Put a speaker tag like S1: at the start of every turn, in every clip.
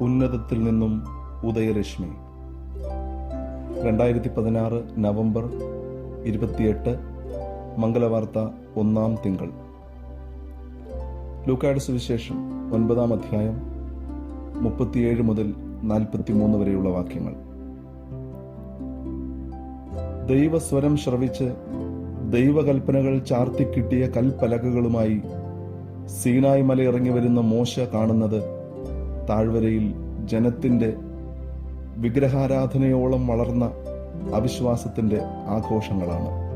S1: ഉന്നതത്തിൽ നിന്നും ഉദയരശ്മി രണ്ടായിരത്തി പതിനാറ് നവംബർ ഇരുപത്തിയെട്ട് മംഗളവാർത്ത ഒന്നാം തിങ്കൾ. ലൂക്കായുടെ സുവിശേഷം ഒൻപതാം അധ്യായം മുപ്പത്തിയേഴ് മുതൽ നാൽപ്പത്തിമൂന്ന് വരെയുള്ള വാക്യങ്ങൾ. ദൈവസ്വരം ശ്രവിച്ച് ദൈവകൽപ്പനകൾ ചാർത്തിക്കിട്ടിയ കൽപ്പലകകളുമായി സീനായ് മല ഇറങ്ങി വരുന്ന മോശ കാണുന്നത് താഴ്വരയിൽ ജനത്തിന്റെ വിഗ്രഹാരാധനയോളം വളർന്ന അവിശ്വാസത്തിന്റെ ആഘോഷങ്ങളാണ്.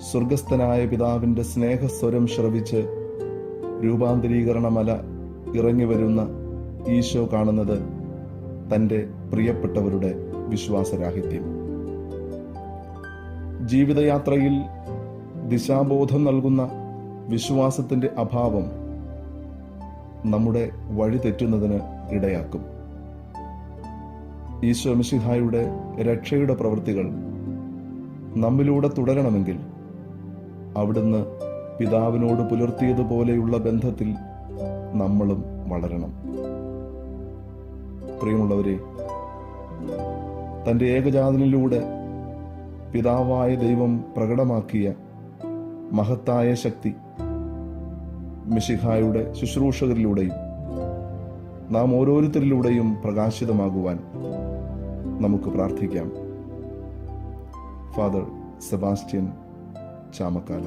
S1: സ്വർഗസ്ഥനായ പിതാവിന്റെ സ്നേഹസ്വരം ശ്രവിച്ച് രൂപാന്തരീകരണമല ഇറങ്ങി വരുന്ന ഈശോ കാണുന്നത് തന്റെ പ്രിയപ്പെട്ടവരുടെ വിശ്വാസരാഹിത്യം. ജീവിതയാത്രയിൽ ദിശാബോധം നൽകുന്ന വിശ്വാസത്തിന്റെ അഭാവം നമ്മുടെ വഴി തെറ്റുന്നതിന് ഇടയാക്കും. ഈശോ മിശിഹായുടെ രക്ഷയുടെ പ്രവൃത്തികൾ നമ്മിലൂടെ തുടരണമെങ്കിൽ അവിടുന്ന് പിതാവിനോട് പുലർത്തിയതുപോലെയുള്ള ബന്ധത്തിൽ നമ്മളും വളരണം. പ്രിയമുള്ളവരെ തന്റെ ഏകജാതനിലൂടെ പിതാവായ ദൈവം പ്രകടമാക്കിയ മഹത്തായ ശക്തി മിശിഹായുടെ ശുശ്രൂഷകരിലൂടെയും നാം ഓരോരുത്തരിലൂടെയും പ്രകാശിതമാകുവാൻ നമുക്ക് പ്രാർത്ഥിക്കാം. Father Sebastian Chamakkala.